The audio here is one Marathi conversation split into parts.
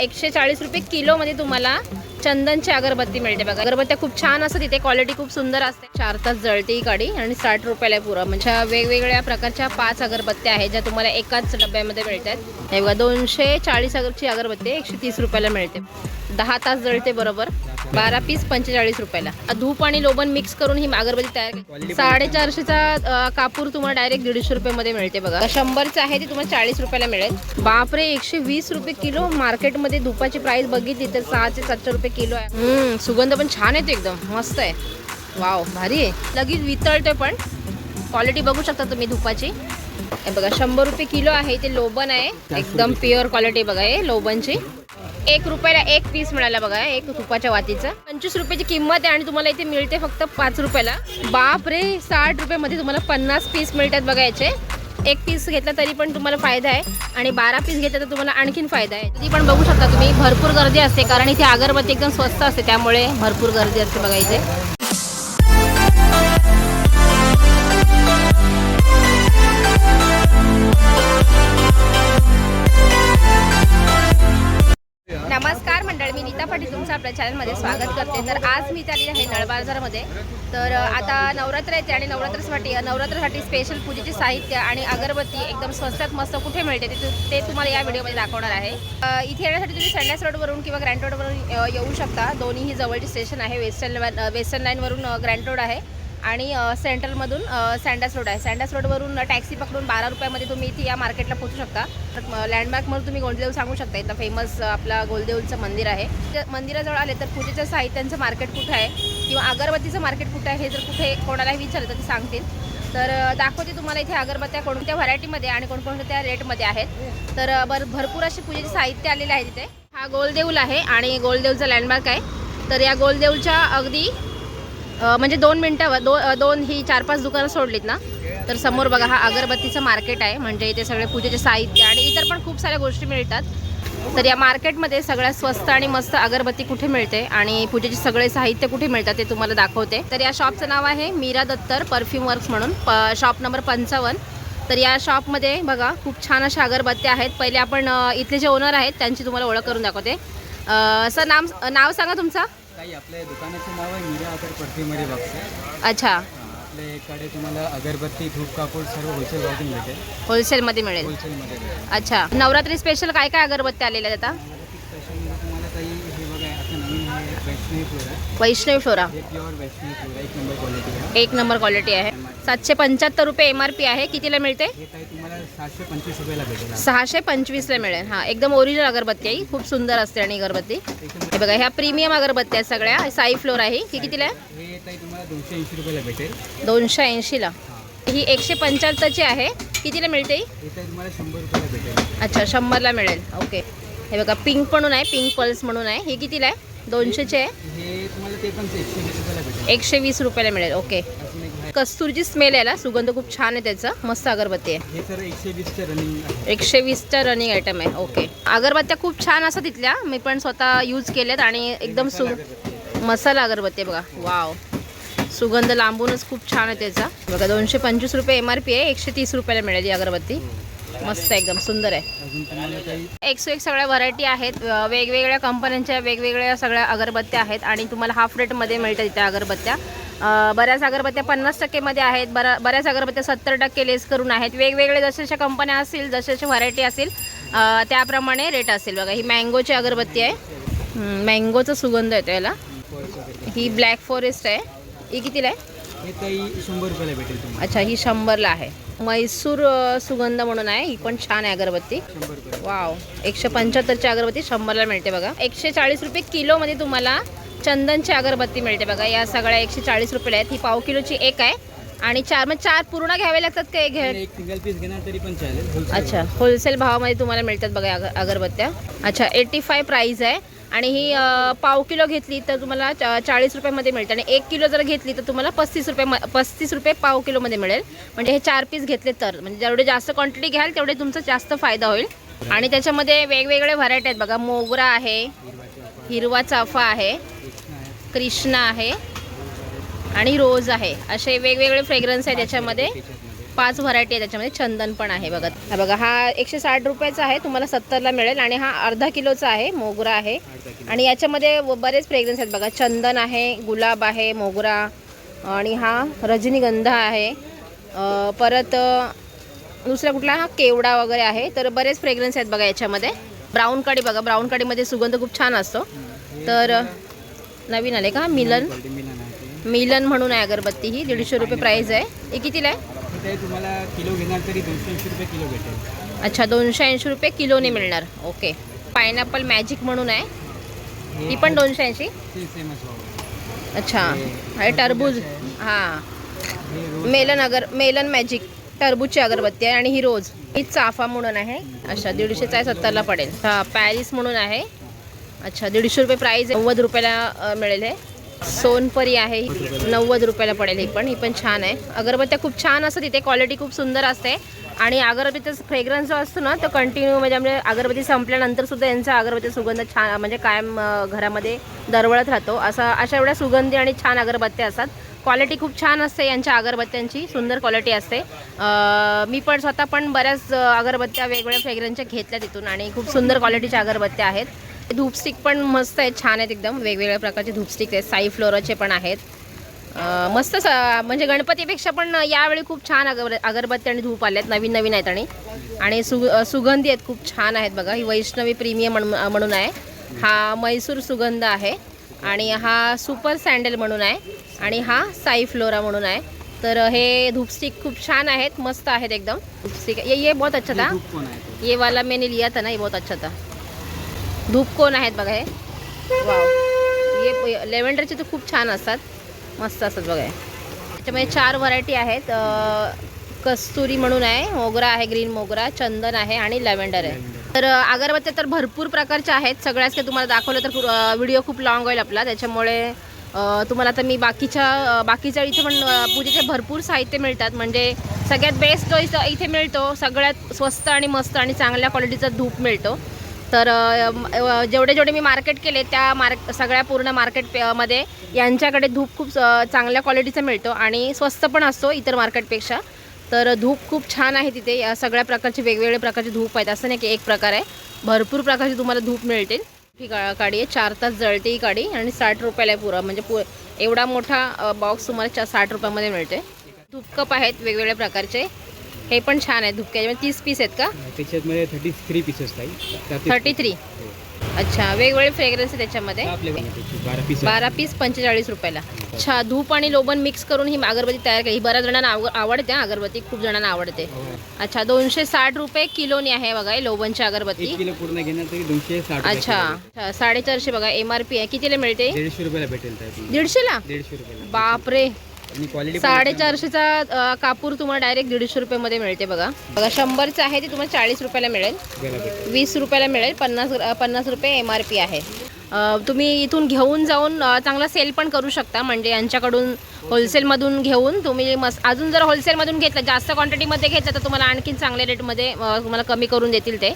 एकशे चाळीस रुपये किलोमध्ये तुम्हाला चंदनची अगरबत्ती मिळते बघा. अगरबत्त्या खूप छान असतात तिथे क्वालिटी खूप सुंदर असते. चार तास जळते ही गाडी आणि साठ रुपयाला आहे पुरा. म्हणजे वेगवेगळ्या प्रकारच्या पाच अगरबत्त्या आहेत ज्या तुम्हाला एकाच डब्यामध्ये मिळतात. हे बघा दोनशे चाळीस अगरची अगरबत्ती एकशे तीस रुपयाला मिळते. दहा तास जळते बरोबर. बारा पीस पंचेचाळीस रुपयाला. धूप आणि लोबन मिक्स करून ही अगरबत्ती तयार केली. साडेचारशेचा कापूर तुम्हाला डायरेक्ट दीडशे रुपयामध्ये मिळते बघा. शंभरचं आहे ते तुम्हाला चाळीस रुपयाला मिळेल. बापरे एकशे वीस रुपये किलो मार्केटमध्ये धुपाची प्राइस बघितली तर सहाशे सातशे रुपये किलो आहे. सुगंध पण छान येतो एकदम. मस्त आहे. वाव भारी आहे. लगेच वितळते पण. क्वालिटी बघू शकता तुम्ही धुपाची. बघा शंभर रुपये किलो आहे ते लोबन आहे. एकदम प्युअर क्वालिटी बघा हे लोबनची. एक रुपयाला एक पीस मिळाला बघा एक तुपाच्या वातीचं. पंचवीस रुपयाची किंमत आहे आणि तुम्हाला इथे मिळते फक्त पाच रुपयाला. बाप रे साठ रुपयामध्ये तुम्हाला पन्नास पीस मिळतात बघा याचे. एक पीस घेतला तरी पण तुम्हाला फायदा आहे. आणि बारा पीस घेतला तर तुम्हाला आणखीन फायदा आहे. ती पण बघू शकता तुम्ही भरपूर गर्दी असते कारण इथे अगरबत्ती एकदम स्वस्त असते त्यामुळे भरपूर गर्दी असते बघा इथे. चॅनलमध्ये स्वागत करते. तर आज मी आली आहे नळबाजारमध्ये. तर आता नवरात्र येते आणि नवरात्रासाठी नवरात्रासाठी स्पेशल पूजेचे साहित्य आणि अगरबत्ती एकदम स्वस्तात मस्त कुठे मिळते ते ते तुम्हाला या व्हिडिओमध्ये दाखवणार आहे. इथे येण्यासाठी तुम्ही संडास रोडवरून किंवा ग्रँड रोडवरून येऊ शकता. दोन्हीही जवळची स्टेशन आहे. वेस्टर्न वेस्टर्न लाईनवरून ग्रँड रोड आहे. आणि सेंट्रलमधून सँडास रोड आहे. सँडास रोडवरून टॅक्सी पकडून बारा रुपयामध्ये तुम्ही इथे या मार्केटला पोहोचू शकता. तर लँडमार्कमधून तुम्ही गोलदेव सांगू शकता. इथं फेमस आपला गोलदेवचं मंदिर आहे. मंदिराजवळ आले तर पूजेच्या साहित्यांचं मार्केट कुठं आहे? किंवा अगरबत्तीचं मार्केट कुठं आहे? हे जर कुठे कोणालाही विचारलं तर ते सांगतील. तर दाखवते तुम्हाला इथे अगरबत्त्या कोणत्या व्हरायटीमध्ये आणि कोणकोणत्या रेटमध्ये आहेत. तर अ, भर भरपूर असे पूजेचे साहित्य आलेले आहे तिथे हा गोलदेऊल आहे आणि गोलदेवचा लँडमार्क आहे. तर या गोलदेऊलच्या अगदी म्हणजे दोन मिनटं दो दोन ही चार पाच दुकानं सोडलीत ना. तर समोर बघा हा अगरबत्तीचं मार्केट आहे. म्हणजे इथे सगळे पूजेचे साहित्य आणि इतर पण खूप साऱ्या गोष्टी मिळतात. तर या मार्केटमध्ये सगळ्यात स्वस्त आणि मस्त अगरबत्ती कुठे मिळते आणि पूजेचे सगळे साहित्य कुठे मिळतात ते तुम्हाला दाखवते. तर या शॉपचं नाव आहे मीरा दत्तर परफ्यूम वर्क्स म्हणून. प शॉप नंबर पंचावन्न. तर या शॉपमध्ये बघा खूप छान अशा अगरबत्त्या आहेत. पहिले आपण इथले जे ओनर आहेत त्यांची तुम्हाला ओळख करून दाखवते. सर नाम नाव सांगा तुमचं. काही आपल्या दुकानाचं नाव आहे मीरा अगर परफ्युमरी बॉक्स अच्छा. आपल्याकडे तुम्हाला अगरबत्ती धूप कापूर सर्व होलसेल भावातून होलसेलमध्ये मिळेल. होलसेलमध्ये अच्छा. नवरात्री स्पेशल काय काय अगरबत्ती आलेल्या आहेत आता? स्पेशलमध्ये तुम्हाला काही हे बघा आता नवीन आहे वैष्णवी फ्लोर आहे वैष्णवी फ्लोरा हे प्युअर वैष्णवी फ्लोर आहे एक नंबर क्वालिटी आहे. एक नंबर क्वालिटी आहे. सातशे पंच्याहत्तर रुपये एम आर पी आहे. कितीला मिळते? हे काही सातशे पंचवीस रुपयाला भेटेल. सहाशे पंचवीसला मिळेल. हां एकदम ओरिजिनल अगरबत्ती आहे. खूप सुंदर असते आणि अगरबत्ती. हे बघा ह्या प्रीमियम अगरबत्त्या आहेत सगळ्या. साई फ्लोर आहे. ही कितीला आहे? हे तुम्हाला दोनशे ऐंशी रुपयाला भेटेल. दोनशे ऐंशीला. ही. एकशे पंच्याहत्तरची आहे. कितीला मिळते ही? तुम्हाला शंभर रुपयाला भेटेल. अच्छा शंभरला मिळेल. ओके. हे बघा पिंक म्हणून आहे पिंक पल्स म्हणून आहे. ही कितीला आहे? दोनशेचे आहे? हे तुम्हाला ते पण एकशे वीस रुपयाला भेटेल. एकशे वीस रुपयाला मिळेल. ओके. कस्तुरची स्मेल याला सुगंध खूप छान आहे त्याचा मस्त अगरबत्ती आहे. हे एकशे वीसच्या रनिंग आयटम आहे ओके अगरबत्त्या खूप छान असतात तिथल्या मी पण स्वतः यूज केल्यात आणि एकदम सु मसाला अगरबत्ती बघा. वाव सुगंध लांबूनच खूप छान आहे त्याचा. बघा दोनशे पंचवीस रुपये एम आर पी आहे एकशे तीस रुपयाला मिळेल ही अगरबत्ती. मस्त एकदम सुंदर आहे. काही एकशे एक सगळ्या व्हरायटी आहेत वेगवेगळ्या कंपन्यांच्या वेगवेगळ्या सगळ्या अगरबत्त्या आहेत आणि तुम्हाला हाफ रेटमध्ये मिळतात इथे अगरबत्त्या. बऱ्याच अगरबत्त्या पन्नास टक्केमध्ये आहेत बऱ्या बऱ्याच अगरबत्त्या सत्तर टक्के लेस करून आहेत. वेगवेगळे जसे जशा कंपन्या असतील जसे जसे व्हरायटी असेल त्याप्रमाणे रेट असेल बघा ही मँगोची अगरबत्ती आहे. मँगोचा सुगंध येतो याला. ही ब्लॅक फॉरेस्ट आहे. ही कितीला आहे? हे शंभर रुपयाला भेटेल अच्छा ही शंभरला आहे. मैसूर सुगंध म्हणून आहे. ही पण छान आहे अगरबत्ती. वाव एकशे पंच्याहत्तरची अगरबत्ती शंभरला मिळते बघा. एकशे चाळीस रुपये किलोमध्ये तुम्हाला चंदनची अगरबत्ती मिळते बघा. या सगळ्या एकशे चाळीस रुपयाला आहेत. ही पाव किलोची एक आहे. आणि चार मग चार पूर्ण घ्यावे लागतात का एक सिंगल पीस घेणार तरी पण चालेल. अच्छा. होलसेल भावामध्ये तुम्हाला मिळतात बघा अग अगरबत्त्या. अच्छा एटी फाय प्राईज आहे. आणि ही पाव किलो घेतली तर तुम्हाला चा- चाळीस रुपयामध्ये मिळते. आणि एक किलो जर घेतली तर तुम्हाला पस्तीस रुपये म- पस्तीस रुपये पाव किलोमध्ये मिळेल. म्हणजे हे चार पीस घेतले तर. म्हणजे जेवढे जास्त क्वांटिटी घ्याल तेवढे तुमचा जास्त फायदा होईल. आणि त्याच्यामध्ये वेगवेगळे व्हरायटी आहेत बघा. मोगरा आहे हिरवा चाफा आहे कृष्ण आहे आणि रोज आहे. असे वेगवेगळे फ्रेग्रन्स आहे त्याच्यामध्ये. पाच व्हरायटी आहे त्याच्यामध्ये. चंदन पण आहे बघा. हा बघा हा एकशे साठ रुपयाचा आहे. तुम्हाला सत्तरला मिळेल आणि हा अर्धा किलोचा आहे. मोगरा आहे. आणि याच्यामध्ये व- बरेच फ्रेग्रन्स आहेत बघा. चंदन आहे गुलाब आहे मोगरा आणि हा रजनीगंधा आहे. परत दुसरा कुठला? हा केवडा वगैरे आहे. तर बरेच फ्रेग्रन्स आहेत बघा याच्यामध्ये. ब्राऊन कढी बघा. ब्राऊन कढीमध्ये सुगंध खूप छान असतो. तर नवीन आले का? मिलन. मिलन म्हणून आहे अगरबत्ती ही. दीडशे रुपये प्राईस आहे. हे कितीला आहे? तर ते तुम्हाला किलो घेणार तरी दोनशे ऐंशी रुपये किलो भेटेल. अच्छा दोनशे ऐंशी रुपये किलोने मिळणार. ओके पायनॅपल मॅजिक म्हणून आहे. हे ती पण दोनशे ऐंशी? अच्छा. हे टरबूज. हां मेलन अगर मेलन मॅजिक टरबूजची अगरबत्ती आहे आणि ही रोज. ही चाफा म्हणून आहे. अच्छा दीडशेचा आहे सत्तरला पडेल. हा पॅरिस म्हणून आहे. अच्छा दीडशे रुपये प्राईज नव्वद रुपयाला मिळेल हे. सोनपरी आहे ही. नव्वद रुपयाला पडेल ही पण. ही पण छान आहे. अगरबत्त्या खूप छान असतात तिथे क्वालिटी खूप सुंदर असते. आणि अगरबत्तीचा फ्रेग्रन्स जो असतो ना तो कंटिन्यू म्हणजे म्हणजे अगरबत्ती संपल्यानंतर सुद्धा यांचा अगरबत्ती सुगंध छान म्हणजे कायम घरामध्ये दरवळत राहतो. असा अशा एवढ्या सुगंधी आणि छान अगरबत्त्या असतात. क्वालिटी खूप छान असते यांच्या अगरबत्त्यांची. सुंदर क्वालिटी असते. मी पण स्वतः पण बऱ्याच अगरबत्त्या वेगवेगळ्या फ्रेग्रन्सच्या घेतल्या तिथून आणि खूप सुंदर क्वालिटीच्या अगरबत्त्या आहेत. धूपस्टिक पण मस्त आहेत छान आहेत एकदम. वेगवेगळ्या प्रकारचे धूपस्टिक आहेत साई फ्लोराचे पण आहेत. मस्त स म्हणजे गणपतीपेक्षा पण यावेळी खूप छान अगर अगरबत्ती आणि धूप आले आहेत नवीन नवीन आहेत आणि. आणि सु सुगंधी आहेत खूप छान आहेत बघा. ही वैष्णवी प्रीमियम म्हणून म्हणून आहे. हा मैसूर सुगंध आहे. आणि हा सुपर सँडल म्हणून आहे. आणि हा साई फ्लोरा म्हणून आहे. तर हे धूपस्टिक खूप छान आहेत मस्त आहेत एकदम. धूपस्टिक ये ये बहुत अच्छा था. ये वाला मैंने लिया था ना ये बहुत अच्छा था. धूप कोण आहेत बघा हे? वाव. ये लेव्हेंडरचे तर खूप छान असतात. मस्त असतात बघा हे. त्याच्यामध्ये चार व्हरायटी आहेत. कस्तुरी म्हणून आहे मोगरा आहे ग्रीन मोगरा चंदन आहे आणि लॅव्हेंडर आहे. तर अगरबत्त्या तर भरपूर प्रकारच्या आहेत. सगळ्याच काही तुम्हाला दाखवलं तर व्हिडिओ खूप लॉंग होईल आपला. त्याच्यामुळे तुम्हाला आता मी बाकीच्या बाकीच्या इथे पण पूजेचे भरपूर साहित्य मिळतात. म्हणजे सगळ्यात बेस्ट जो इथं इथे मिळतो. सगळ्यात स्वस्त आणि मस्त आणि चांगल्या क्वालिटीचा धूप मिळतो. तर जेवढे जेवढे मी मार्केट केले त्या मार्क सगळ्या पूर्ण मार्केट पे- मध्ये यांच्याकडे धूप खूप चांगल्या क्वालिटीचा मिळतो आणि स्वस्त पण असतो इतर मार्केटपेक्षा. तर धूप खूप छान आहे तिथे. या सगळ्या प्रकारचे वेगवेगळे प्रकारचे धूप आहेत. असं नाही की एक प्रकार आहे. भरपूर प्रकारचे तुम्हाला धूप मिळतील. ही का काडी आहे. चार तास जळते ही काडी आणि साठ रुपयाला आहे पुरा. म्हणजे पु एवढा मोठा बॉक्स तुम्हाला चा साठ रुपयामध्ये मिळते. धूप कप आहेत वेगवेगळ्या प्रकारचे. हे पण छान आहे धूप म्हणजे तीस पीस आहेत का? त्याच्यातमध्ये thirty three pieces thirty three अच्छा वेगवेगळे फ्रेग्रन्स आहे त्याच्यामध्ये? बारा पीस पंचेचाळीस रुपयाला. अच्छा धूप आणि लोबन मिक्स करून ही अगरबत्ती तयार केली. ही बऱ्याच जणांना आव आवडते हा अगरबत्ती. खूप जणांना आवडते. अच्छा दोनशे साठ रुपये किलोनी आहे बघा ही लोबनची अगरबत्ती. किलो पूर्ण दोनशे अच्छा साडेचारशे बघा एम आर पी आहे. कितीला मिळते? दीडशे रुपयाला भेटेल दीडशे रुपयाला. बापरे. साडेचारशेचा कापूर तुम्हाला डायरेक्ट दीडशे रुपयामध्ये मिळते बघा. बघा शंभरचं आहे ते तुम्हाला चाळीस रुपयाला मिळेल. वीस रुपयाला मिळेल पन्नास पन्नास रुपये एम आर पी आहे. तुम्ही इथून घेऊन जाऊन चांगला सेल पण करू शकता. म्हणजे यांच्याकडून होलसेलमधून घेऊन तुम्ही मस्त अजून जर होलसेलमधून घेतलं जास्त क्वांटिटीमध्ये घेतलं तर तुम्हाला आणखीन चांगल्या रेटमध्ये तुम्हाला कमी करून देतील ते.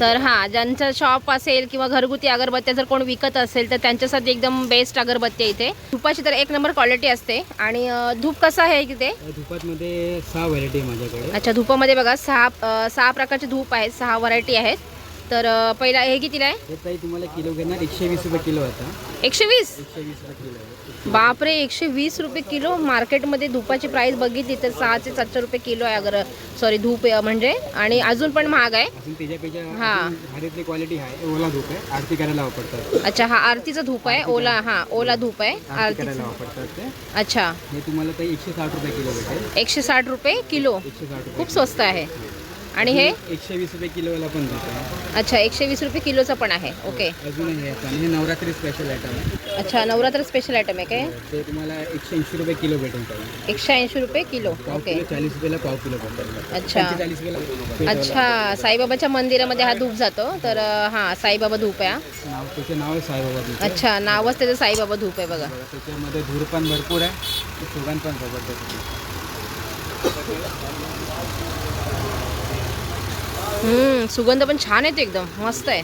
तर हां ज्यांचं शॉप असेल किंवा घरगुती अगरबत्त्या जर कोण विकत असेल तर त्यांच्यासाठी एकदम बेस्ट अगरबत्ती आहे इथे. धुपाची तर एक नंबर क्वालिटी असते. आणि धूप कसं आहे तिथे धुपातमध्ये सहा व्हरायटी आहे माझ्याकडे. अच्छा धुपामध्ये बघा सहा सहा प्रकारचे धूप आहेत सहा व्हरायटी आहेत. तर पहिला हे कितीला आहे? हे तुम्हाला किलो घेणार एकशे वीस रुपये किलो आता. एकशे वीस? एकशे वीस रुपये किलो बापरे एकशे वीस रुपये किलो मार्केटमध्ये धुपाची प्राइस बघितली तर सहाशे सातशे रुपये किलो आहे अगर सॉरी धूप म्हणजे. आणि अजून पण महाग आहे. हा. क्वालिटी ओला धूप आरती करायला वापरतात. अच्छा हा आरतीचा धूप आहे. ओला हा ओला धूप आहे. आरती करायला वापरतात अच्छा. हे तुम्हाला एकशे साठ रुपये किलो भेटेल. एकशे साठ रुपये किलो. खूप स्वस्त आहे. आणि हे? एकशे वीस रुपये किलोला पण अच्छा एकशे वीस रुपये किलोचं पण आहे. ओके. अजून हे आहे हे नवरात्री स्पेशल आयटम आहे. अच्छा नवरात्र स्पेशल आयटम आहे काय? ते तुम्हाला एकशे ऐंशी रुपये किलो ताई एकशे ऐंशी रुपये किलो. पाव ओके. किलो चाळीस रुपयाला पाव किलो भेटेल अच्छा. चाळीस रुपयाला अच्छा साईबाबाच्या मंदिरामध्ये हा धूप जातो. तर अ, हा साईबाबा धूप आहे हा. नाव त्याचं नाव आहे साईबाबा धूप. अच्छा नावच त्याचं साईबाबा धूप आहे बघा. त्याच्यामध्ये धूर पण भरपूर आहे. सुगंध पण जबरदस्त आहे. हम्म सुगंध पण छान येतो एकदम. मस्त आहे.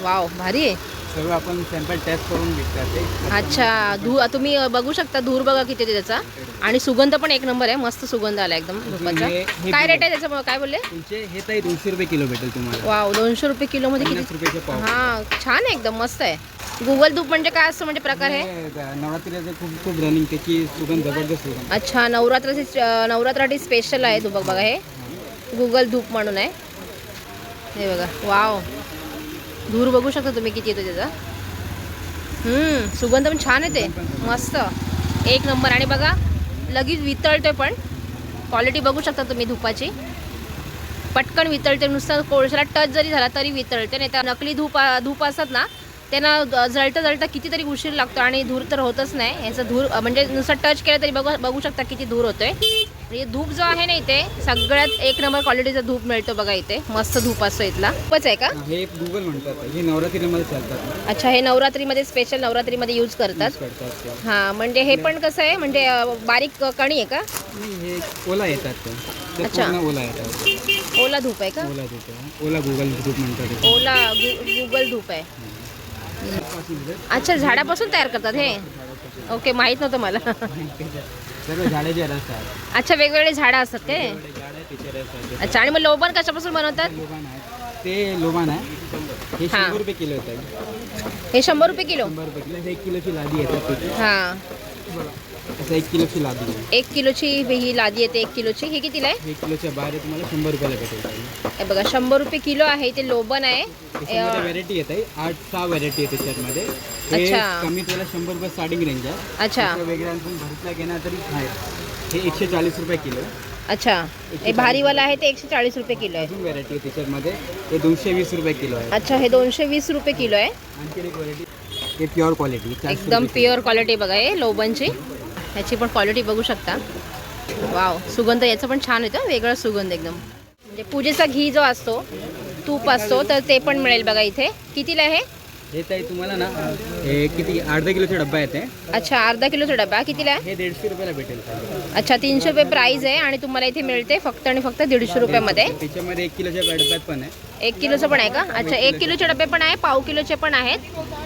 वाव भारी आहे. सर्व आपण सॅम्पल टेस्ट करून विकतात अच्छा धू तुम्ही बघू शकता धूर बघा किती त्याचा. आणि सुगंध पण एक नंबर आहे. मस्त सुगंध आला एकदम धुपाचा काय रेट. आहे त्याचं? काय बोलले? हे ताई दोनशे रुपये किलो भेटेल तुम्हाला. वाव दोनशे रुपये किलोमध्ये पन्नास किती हा छान आहे एकदम मस्त आहे. गुगल धूप म्हणजे काय असतं म्हणजे प्रकार आहे? हे नवरात्रीचं खूप खूप रनिंग त्याची सुगंध जबरदस्त अच्छा नवरात्राचे नवरात्रासाठी स्पेशल आहे धूप बघा हे. गुगल धूप म्हणून आहे. हे बघा वाव. धूर बघू शकता तुम्ही किती येतो त्याचा. सुगंध पण छान येते. मस्त. एक नंबर. आणि बघा लगेच वितळतोय पण. क्वालिटी बघू शकता तुम्ही धुपाची. पटकन वितळते नुसतं कोळशाला टच जरी झाला तरी वितळते नाही तर नकली धूप धूप असतात ना त्यांना जळता जळता कितीतरी उशीर लागतो. आणि धूर तर होतच नाही. याचा धूर म्हणजे नुसतं टच केलं तरी बघू बघू शकता किती धूर होतोय. म्हणजे धूप जो आहे ना इथे सगळ्यात एक नंबर क्वालिटीचा धूप मिळतो बघा इथे. मस्त धूप असतो इथला. खूपच आहे का? हे गुगल म्हणतात. हे नवरात्रीमध्ये चालतात अच्छा हे नवरात्रीमध्ये स्पेशल नवरात्रीमध्ये यूज करतात. ते. हां. म्हणजे हे पण कसं आहे? म्हणजे बारीक कणी आहे का? हे ओला येतात अच्छा. ओला येतात. ओला धूप आहे का? ओला धूप आहे. ओला गुगल धूप म्हणतात. ओला गुगल धूप आहे. अच्छा झाडापासून तयार करतात हे? ओके माहीत नव्हतं मला. सर्व झाडाचे रस आहेत अच्छा वेगवेगळे झाडं असतात ते? एवढे झाड आहे त्याचे रस आहेत अच्छा आणि मग लोबन कशापासून बनवतात? ते लोबान आहे. ते लोबान आहे. हे हा. शंभर रुपये किलो येतात हे शंभर रुपये किलो? शंभर रुपये किलो. एक किलोची लादी येतात त्याची हां. असं एक किलोची लादी आहे. एक किलोची ही लादी येते एक किलोची. हे कितीला आहे? एक किलोच्या बाहेर तुम्हाला शंभर रुपयाला भेटेल. हे बघा शंभर रुपये किलो आहे ते लोबन आहे. त्याच्यामध्ये व्हरायटी येत. आहे आठ सहा व्हरायटी आहे त्याच्यामध्ये. हे अच्छा. कमी त्याला शंभर रुपये स्टार्टिंग रेंज आहे. अच्छा. त्याच्या वेगळ्या आणखी भरतला घेणार तरी आहे हे एकशे चाळीस रुपये किलो आहे. अच्छा. हे भारीवाला आहे ते एकशे चाळीस रुपये किलो आहे. अजून व्हरायटी आहे त्याच्यामध्ये. हे दोनशे वीस रुपये किलो आहे. अच्छा हे दोनशे वीस रुपये किलो आहे. आणखी एक व्हरायटी हे प्युअर क्वालिटी एकदम प्युअर क्वालिटी बघा हे लोबनची. ह्याची पण क्वालिटी बघू शकता. वाव सुगंध याचा पण छान येतो वेगळा सुगंध एकदम. म्हणजे पूजेचा घी जो असतो तूप असतो तर ते पण मिळेल बघा इथे. कितीला आहे? हे ताई तुम्हाला ना हे किती अर्धा किलोचा डब्बा येते. अच्छा अर्धा किलोचा डबा कितीला आहे? हे दीडशे रुपयाला भेटेल. अच्छा तीनशे रुपये प्राईज आहे आणि तुम्हाला इथे मिळते फक्त आणि फक्त दीडशे रुपयामध्ये. त्याच्यामध्ये एक किलोच्या डब्यात पण आहे. एक किलोचं पण आहे का? अच्छा एक किलोचे डबे पण आहे पाव किलोचे पण आहेत.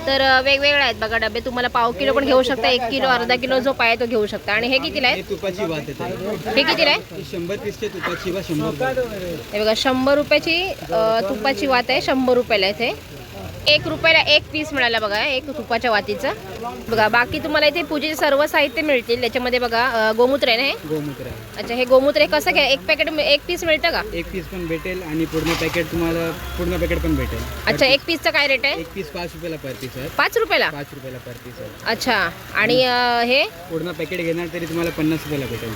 तर वेगवेगळे आहेत बघा डबे. तुम्हाला पाव किलो पण घेऊ शकता एक किलो अर्धा किलो जो पाहिजे तो घेऊ शकता. आणि हे कितीला हे तुपाची येते. हे कितीला आहे? ही शंभर पीसचे तुपाची वा शंभर रुपये. हे बघा शंभर रुपयाची अ, तुपाची वात आहे शंभर रुपयाला इथे. एक रुपयाला एक पीस मिळाला बघा एक तुपाच्या वातीचं. बघा बाकी तुम्हाला इथे पूजेचे सर्व साहित्य मिळतील. त्याच्यामध्ये बघा गोमूत्र आहे ना हे? गोमूत्र अच्छा हे गोमूत्र कसं घ्या? एक पॅकेट एक पीस मिळतं का? एक पीस पण भेटेल आणि पूर्ण पॅकेट तुम्हाला पूर्ण पॅकेट पण भेटेल. अच्छा एक पीसचं काय रेट आहे? एक पीस पाच रुपयाला पर पीस आहे. पाच रुपयाला? पाच रुपयाला पर पीस आहे. अच्छा आणि हे? पूर्ण पॅकेट घेणार तरी तुम्हाला पन्नास रुपयाला भेटेल.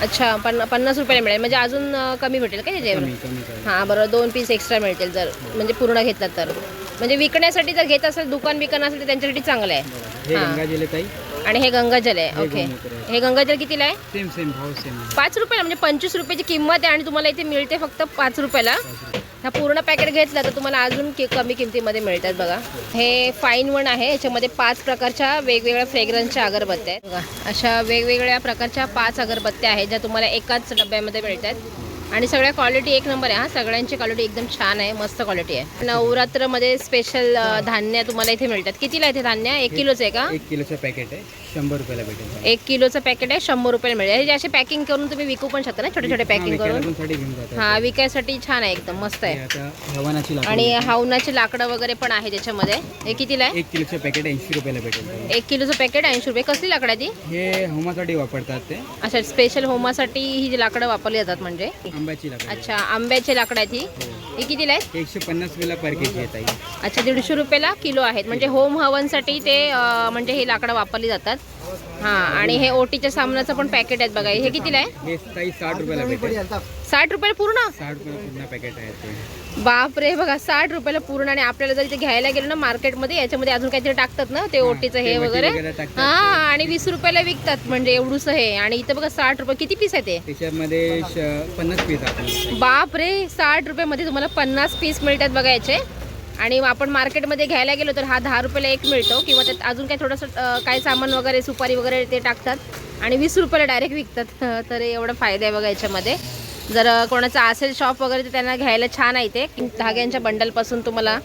अच्छा पन्ना पन्नास रुपयाला मिळेल. म्हणजे अजून कमी भेटेल का कमी कमी हां बरोबर दोन पीस एक्स्ट्रा मिळतील जर म्हणजे पूर्ण घेतलात तर. म्हणजे विकण्यासाठी जर घेत असेल दुकान विकणं असेल तर त्यांच्यासाठी चांगलं आहे. हे हा. ताई. आणि हे गंगाजल आहे. हे ओके. गोमूत्र आहे. हे गंगाजल कितीला आहे? Same same. भाव सेम पाच रुपयाला म्हणजे पंचवीस रुपयाची किंमत आहे आणि तुम्हाला इथे मिळते फक्त पाच रुपयाला. हा पूर्ण पॅकेट घेतला तर तुम्हाला अजून कि कमी किमतीमध्ये मिळतात बघा. हे फाईन वन आहे. याच्यामध्ये पाच प्रकारच्या वेगवेगळ्या फ्रेग्रन्सच्या अगरबत्त्या आहेत. बघा अशा वेगवेगळ्या प्रकारच्या पाच अगरबत्त्या आहेत ज्या तुम्हाला एकाच डब्यामध्ये मिळतात. आणि सगळ्या क्वालिटी एक नंबर आहे. हा सगळ्यांची क्वालिटी एकदम छान आहे मस्त क्वालिटी आहे. नवरात्रमध्ये स्पेशल धान्य तुम्हाला इथे मिळतात. कितीला इथे धान्य? एक किलोचं आहे का? एक किलोचं पॅकेट आहे. शंभर रुपयाला भेटेल एक किलोचं पॅकेट आहे शंभर रुपयाला मिळेल. हे जे असे पॅकिंग करून तुम्ही विकू पण शकता ना छोटे छोटे पॅकिंग करून. साठी घेऊन जातात हा विकायसाठी छान आहे एकदम मस्त हे आहे आता हवानाची लाकूड आणि हावनाचे लाकडं वगैरे पण आहे त्याच्यामध्ये. हे कितीला आहे? एक किलोचं पॅकेट ऐंशी रुपयाला भेटेल. एक किलोचं पॅकेट ऐंशी रुपये. कसली लाकडं आहे ती? हे होमासाठी वापरतात ते. अच्छा स्पेशल होमासाठी ही जी लाकडं वापरली जातात म्हणजे? आंब्याची लाकूड. अच्छा आंब्याचे लाकडं आहेत ही. ही कितीला आहेत? हे एकशे पन्नास रुपयाला पर केजी येत आहे अच्छा दीडशे रुपयाला किलो आहेत. म्हणजे होम हवनसाठी ते अं, म्हणजे हे लाकडं वापरली जातात. हां आणि हे ओटीच्या सामनाचं पण पॅकेट आहेत बघा. हे कितीला आहे? हे ताई साठ रुपयाला भेटेल. साठ रुपयाला पूर्ण? साठ रुपयाला पूर्ण पॅकेट आहे ते. बाप रे बघा साठ रुपयाला पूर्ण आणि आपल्याला जर इथे घ्यायला गेलो ना मार्केटमध्ये याच्यामध्ये अजून काहीतरी टाकतात ना ते ओटीचं हे वगैरे. हा आणि वीस रुपयाला विकतात म्हणजे एवढूस हे. आणि इथं बघा साठ रुपये किती पीस आहे ते त्याच्यामध्ये पन्नास पीस आपण बाप रे साठ रुपयामध्ये तुम्हाला पन्नास पीस मिळतात बघा याचे. आणि आपण मार्केटमध्ये घ्यायला गेलो तर हा दहा रुपयाला एक मिळतो किंवा त्यात अजून काही थोडंसं काही सामान वगैरे सुपारी वगैरे ते टाकतात आणि वीस रुपयाला डायरेक्ट विकतात. तर एवढा फायदा आहे बघा याच्यामध्ये. जर कोणाचं असेल शॉप वगैरे तर त्यांना घ्यायला छान आहे ते. धाग्यांच्या बंडलपासून तुम्हाला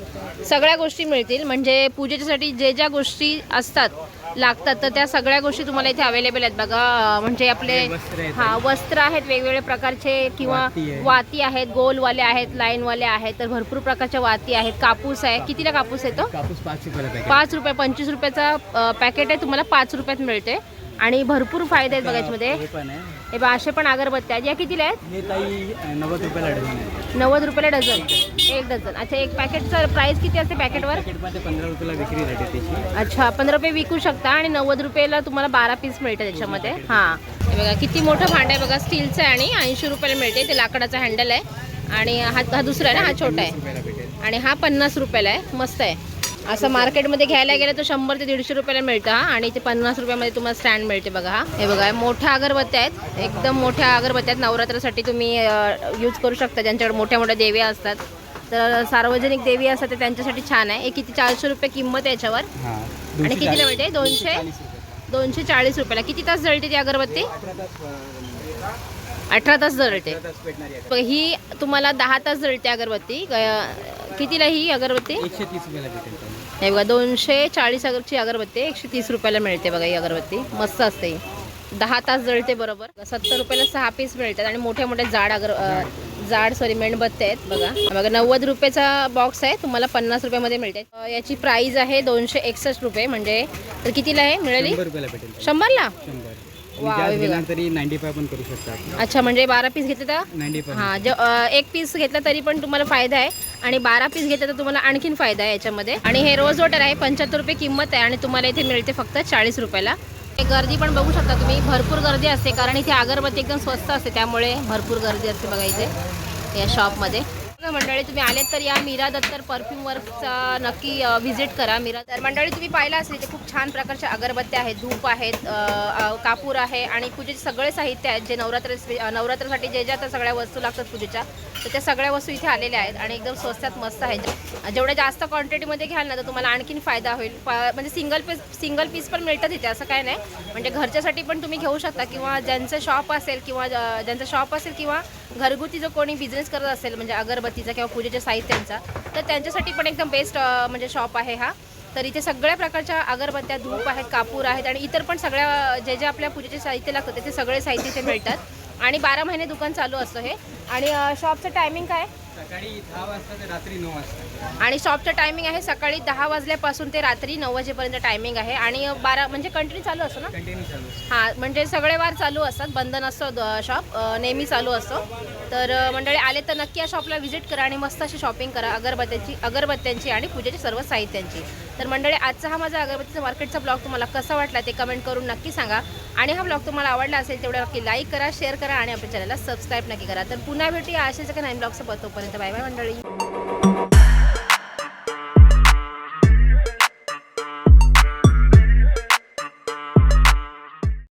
सगळ्या गोष्टी मिळतील. म्हणजे पूजेच्यासाठी जे ज्या गोष्टी असतात लागतात. तर त्या सगळ्या गोष्टी तुम्हाला इथे अवेलेबल आहेत. बघा म्हणजे आपले हे वस्त्र आहेत. वेगवेगळ्या प्रकारचे किंवा वाती आहे. वाती आहेत गोलवाले आहेत लाईनवाले आहेत तर भरपूर प्रकारच्या वाती आहेत. कापूस आहे. कितीला कापूस येतो? पाच रुपये पंचवीस रुपयाचा पॅकेट आहे. तुम्हाला पाच रुपयात मिळते. आणि भरपूर फायदे आहेत बघा याच्यामध्ये. हे बघा असे पण अगरबत्त्या आहेत. या कितीला आहेत? हे ताई अं, नव्वद रुपयाला डझन आहे. नव्वद रुपयाला डझन. एक डझन. अच्छा एक पॅकेटचं प्राइस किती असते पॅकेटवर? पॅकेटमध्ये पंधरा रुपयाला विक्री त्याची. अच्छा पंधरा रुपये विकू शकता आणि नव्वद रुपयाला तुम्हाला बारा पीस मिळते त्याच्यामध्ये. हां. हे बघा किती मोठं भांडं आहे बघा स्टीलचं आहे आणि ऐंशी रुपयाला मिळते. ते लाकडाचा हँडल आहे. आणि हा हा दुसरा आहे ना हा छोटा आहे. रुपयाला भेटेल. आणि हा पन्नास रुपयाला आहे. मस्त आहे. असं मार्केटमध्ये घ्यायला गेलं तर शंभर ते दीडशे रुपयाला मिळतं हा. आणि ते पन्नास रुपयामध्ये तुम्हाला स्टँड मिळते बघा हा. हे बघा मोठ्या अगरबत्त्या आहेत. एकदम मोठ्या अगरबत्त्या आहेत. नवरात्रासाठी तुम्ही यूज करू शकता. ज्यांच्याकडे मोठ्या मोठ्या देव्या असतात. तर सार्वजनिक देवी असतात ते त्यांच्यासाठी छान आहे. हे किती चारशे रुपये किंमत आहे याच्यावर. आणि कितीला मिळते? दोनशे? दोनशे चाळीस रुपयाला. किती तास जळते ती अगरबत्ती? अठरा तास जळते. ही तुम्हाला दहा तास जळते अगरबत्ती. कितीला ही अगरबत्ती? हे बघा दोनशे चाळीस अगरची अगरबत्ती एकशे तीस रुपयाला मिळते बघा ही अगरबत्ती. मस्त असते ही. दहा तास जळते बरोबर. सत्तर रुपयाला सहा पीस मिळतात आणि मोठे मोठे जाड अगर जाड सॉरी मेणबत्ते आहेत बघा. बघा नव्वद रुपयाचा बॉक्स आहे तुम्हाला पन्नास रुपयामध्ये मिळते. याची प्राईज आहे दोनशे एकसष्ट रुपये म्हणजे तर कितीला आहे मिळाली. शंभरला? शंभर. वा, आणि जास्त वेगळा. घेणार तरी नाईन्टी फाय पण करू शकता आपण अच्छा म्हणजे बारा पीस घेतले तर? नाईन्टी फाय हां जो अ, एक पीस घेतला तरी पण तुम्हाला फायदा आहे. आणि बारा पीस घेतला तर तुम्हाला आणखीन फायदा आहे याच्यामध्ये. आणि हे रोज वॉटर आहे पंच्याहत्तर रुपये किंमत आहे आणि तुम्हाला इथे मिळते फक्त चाळीस रुपयाला. हे गर्दी पण बघू शकता तुम्ही. भरपूर गर्दी असते कारण इथे अगरबत्ती एकदम स्वस्त असते त्यामुळे भरपूर गर्दी असते बघा इथे या शॉपमध्ये मंडळी तुम्ही आलेत तर या मीरा दत्तर परफ्यूम वर्कचा नक्की व्हिजिट करा मीरा तर मंडळी तुम्ही पाहिलं असेल इथे खूप छान प्रकारच्या अगरबत्त्या आहेत धूप आहेत कापूर आहे आणि पूजेचे सगळे साहित्य आहेत जे नवरात्र नवरात्रासाठी जे ज्या त्या सगळ्या वस्तू लागतात पूजेच्या तर त्या सगळ्या वस्तू इथे आलेल्या आहेत आणि एकदम स्वस्तात मस्त आहेत. जेवढ्या जास्त क्वांटिटीमध्ये घ्याल ना तर तुम्हाला आणखीन फायदा होईल. प- म्हणजे सिंगल पीस सिंगल पीस पण मिळतात इथे असं काय नाही. म्हणजे घरच्यासाठी पण तुम्ही घेऊ शकता किंवा ज्यांचं शॉप असेल किंवा ज्यांचं शॉप असेल किंवा घरगुती जो कोणी बिझनेस करत असेल म्हणजे अगरबत्तीचा किंवा पूजेच्या साहित्यांचा तर त्यांच्यासाठी पण एकदम बेस्ट म्हणजे शॉप आहे हा. तर इथे सगळ्या प्रकारच्या अगरबत्त्या धूप आहेत कापूर आहेत आणि इतर पण सगळ्या जे जे आपल्या पूजेचे साहित्य लागतं ते सगळे साहित्य इथे मिळतात. आणि बारा महिने दुकान चालू असतं हे. आणि शॉपचं टायमिंग काय? सकाळी दहा वाजता ते रात्री नऊ वाजता. आणि शॉपचं टायमिंग आहे सकाळी दहा वाजल्यापासून ते रात्री नऊ वाजेपर्यंत टायमिंग आहे. आणि बारा म्हणजे कंटिन्यू चालू असतो ना? कंटिन्यू चालू असतं. हां म्हणजे सगळे वार चालू असतात. बंद नसतो द- शॉप अ, नेहमी चालू असतो. तर अ, मंडळी आले तर नक्की या शॉपला व्हिजिट करा आणि मस्त अशी शॉपिंग करा. अगरबत्त्यांची अगरबत्त्यांची आणि पूजेची सर्व साहित्यांची. तर मंडळी आजचा हा माझा अगरबत्तीचा मार्केटचा ब्लॉग तुम्हाला कसा वाटला ते कमेंट करून नक्की सांगा. आणि हा ब्लॉग तुम्हाला आवडला असेल तेवढं नक्की लाईक करा शेअर करा आणि आपल्या चॅनलला सबस्क्राईब नक्की करा. तर पुन्हा भेटूया अशाच एका नवीन ब्लॉगचं तोपर्यंत बाय बाय मंडळी.